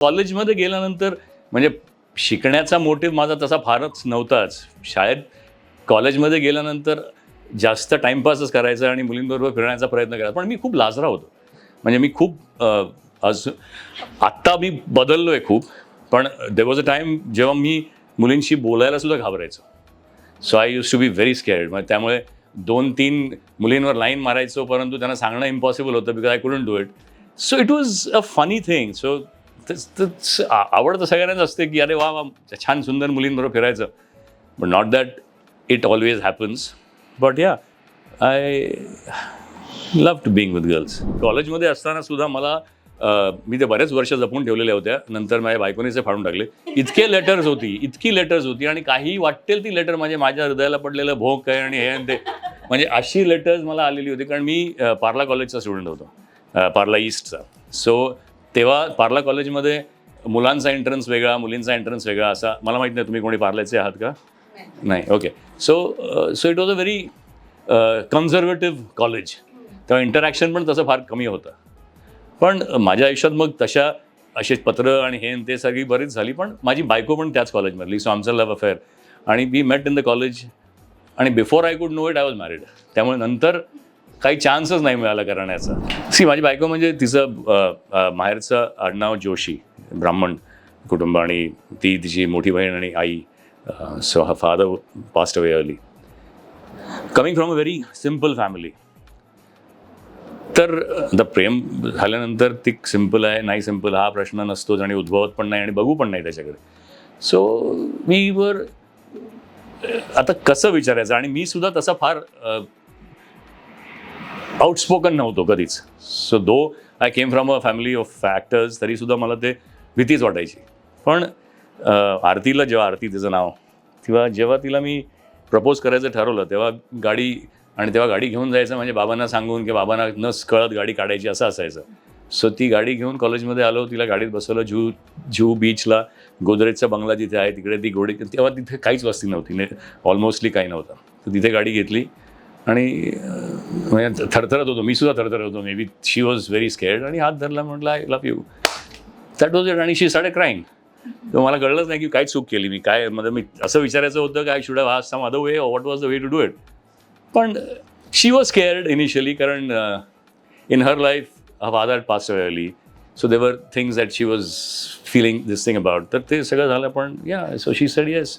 कॉलेजमध्ये गेल्यानंतर म्हणजे शिकण्याचा मोटिव्ह माझा तसा फारच नव्हताच. शाळेत कॉलेजमध्ये गेल्यानंतर जास्त टाईमपासच करायचा आणि मुलींबरोबर फिरण्याचा प्रयत्न करायचा. पण मी खूप लाजरा होतो. म्हणजे मी खूप अजून आत्ता मी बदललो आहे खूप. पण दे वॉज अ टाईम जेव्हा मी मुलींशी बोलायला सुद्धा घाबरायचो. So I used to be very scared मग त्यामुळे दोन तीन मुलींवर लाईन मारायचो परंतु त्यांना सांगणं इम्पॉसिबल होतं because I couldn't do it so it was a funny thing so आवड तर सगळ्यांनाच असते की अरे वा वा छान सुंदर मुलींबरोबर फिरायचं. But not that it always happens but yeah I love to being with girls कॉलेजमध्ये असताना सुद्धा मला मी ते बरेच वर्ष जपून ठेवलेल्या होत्या. नंतर माझ्या बायकोनीच फाडून टाकले. इतके लेटर्स होती इतकी लेटर्स होती आणि काही वाटेल ती लेटर म्हणजे माझ्या हृदयाला पडलेलं भोग काय आणि हे आणि ते. म्हणजे अशी लेटर्स मला आलेली होती कारण मी पार्ला कॉलेजचा स्टुडंट होतो. पार्ला ईस्टचा सो तेव्हा पार्ला कॉलेजमध्ये मुलांचा एंट्रन्स वेगळा मुलींचा एंट्रन्स वेगळा असा मला माहीत नाही तुम्ही कोणी पार्ल्याचे आहात का? नाही. Okay so so it was a very conservative college तेव्हा इंटरॅक्शन पण तसं फार कमी होतं. पण माझ्या आयुष्यात मग तशा असे पत्र आणि हे ते सगळी बरीच झाली पण माझी बायको पण त्याच कॉलेजमधली सो आमचं लव्ह अफेअर आणि we met in the college आणि before I could know it I was married त्यामुळे नंतर काही चान्सच नाही मिळाला करण्याचा. सी माझी बायको म्हणजे तिचं माहेरचं आडनाव जोशी ब्राह्मण कुटुंब आणि ती तिची मोठी बहीण आणि आई सो हा father past away early coming from a very simple family तर द प्रेम झाल्यानंतर ती सिंपल आहे नाही सिंपल हा प्रश्न नसतोच आणि उद्भवत पण नाही आणि बघू पण नाही त्याच्याकडे. सो मी वर आता कसं विचारायचं? आणि मी सुद्धा तसा फार आउटस्पोकन नव्हतो कधीच. So though I came from a family of factors तरीसुद्धा मला ते भीतीच वाटायची. पण आरतीला जेव्हा आरती तिचं नाव तेव्हा जेव्हा तिला मी प्रपोज करायचं ठरवलं तेव्हा गाडी आणि तेव्हा गाडी घेऊन जायचं म्हणजे बाबांना सांगून की बाबांना न कळत गाडी काढायची असं असायचं. सो ती गाडी घेऊन कॉलेजमध्ये आलो तिला गाडीत बसवलं जू जू बीचला गोदरेजचा बंगला जिथे आहे तिकडे ती गोडी तेव्हा तिथे काहीच वस्ती नव्हती ऑलमोस्टली काही नव्हतं. तर तिथे गाडी घेतली आणि म्हणजे थरथरत होतो. मी सुद्धा थरथरत होतो. May be she was very scared आणि हात धरला म्हटलं I love you that was it आणि शी साडे क्राईंग तर मला कळलंच नाही की काय चूक केली मी काय म्हणजे मी असं विचारायचं होतं काय शुड हा some other way what was the way to do it पण शी वॉज केअर्ड इनिशियली कारण इन हर लाईफ हा father pass early so there things that she was filling this thing about तर ते सगळं झालं पण yeah so she said yes